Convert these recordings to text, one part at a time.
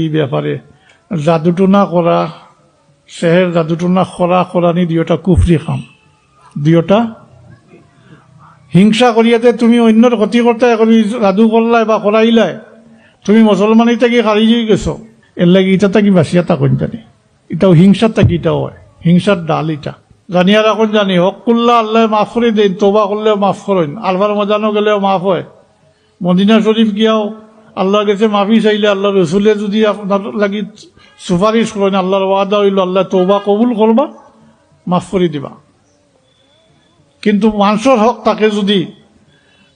এই ব্যাপারে। জাদুটনা করা সেহের জাদুটনা করা করানি দুইটা কুফরি খাম। দুইটা? হিংসা করিয়াতে তুমি অন্যর ক্ষতি করতে করি জাদু করলাই বা করাইলাই তুমি মুসলমানই থাকি হারি গেছো। এর লাগে ইটা থাকি বাসিয়া থাকুন জানি এটাও হিংসার থাকি এটাও হয়। হিংসার ডাল এটা জানিয়া রাখুন জানি, হক করলে আল্লাহ মাফ করে দেন তোবা করলেও মাফ করেন আলবার মজানো গেলেও মাফ হয়। মদিনা শরীফ গিয়াও আল্লাহর কাছে মাফি চাইলে আল্লাহ রসুলে যদি আপনার লাগি সুপারিশ করেন, আল্লাহর ওয়াদা হইল আল্লাহ তৌবা কবুল করবা, মাফ করে দিবা। কিন্তু মানুষের হক তাকে যদি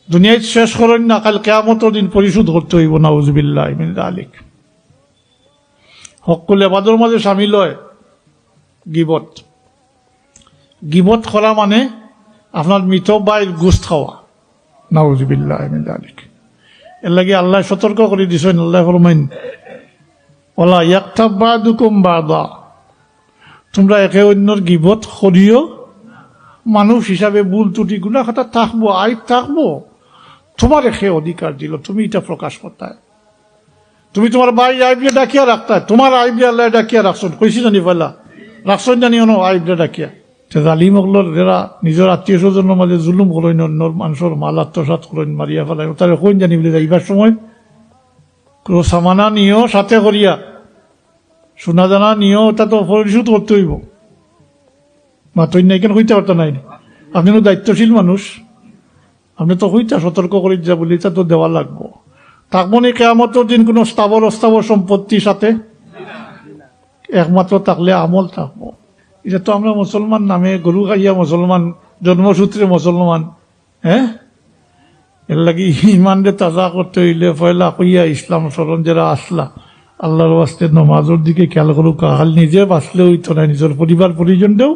দুনিয়ায় শেষ করেন না, কাল কেয়ামতের দিন পরিশোধ করতে হইব, নাউজবিল্লাহ মিন আলিক হকুল এবাদর মাঝে সামিল হয় গিবত। গিবত করা মানে আপনার মৃত বাইর গুস্ত খাওয়া, নাউজবিল্লাহ আলিক এর লাগে আল্লাহ সতর্ক করে দিছেন, আল্লাহ ফরমাইন, ওলা ইয়াক্তাব বাদুকুম বাদা তোমরা একে অন্যর গিবত করিও, মানুষ হিসাবে ভুল ত্রুটি গুণা খাতা থাকব আইব থাকব, তোমার এখে অধিকার দিল, তুমি এটা প্রকাশ করতে। তুমি তোমার ভাই আইবলে ডাকিয়া রাখতা, তোমার আইবলে আল্লাহ ডাকিয়া রাখছেন, কইছি জানি পয়লা রাখছেন জানি অন আইবলে ডাকিয়া। জালিম হকলর যারা নিজের আত্মীয় স্বজনের মাঝে জুলুম করেন অন্য মানুষের মাল আত্মসাত করেন মারিয়া ফেলায় তারা কইন জানি বলে যাইবার সময়? কোনো সামানা নিয়েও সাথে করিয়া, সোনা জানা নিয়েও তা তো পরিশোধ করতে হইব। মাতই নাই কেন হইতে পারত নাই। আপনি তো দায়িত্বশীল মানুষ। আপনি তো হইতা সতর্ক করে যা বলি, তা তো দেওয়া লাগবো। তাকমনি কেয়ামতের দিন কোনো স্থাবর অস্থাবর সম্পত্তির সাথে? একমাত্র থাকলে আমল থাকব। এটা তো আমরা মুসলমান নামে গরু খাইয়া মুসলমান, জন্মসূত্রে মুসলমান হ্যাঁ এর ইমান ইমানরে তাজা করতে হইলে পয়লা কইয়া ইসলাম স্মরণ যারা আসলা, আল্লাহর বাস্তে নমাজের দিকে খেয়াল করুক কাহাল নিজে বাঁচলে হইতো না, নিজের পরিবার পরিজনটাও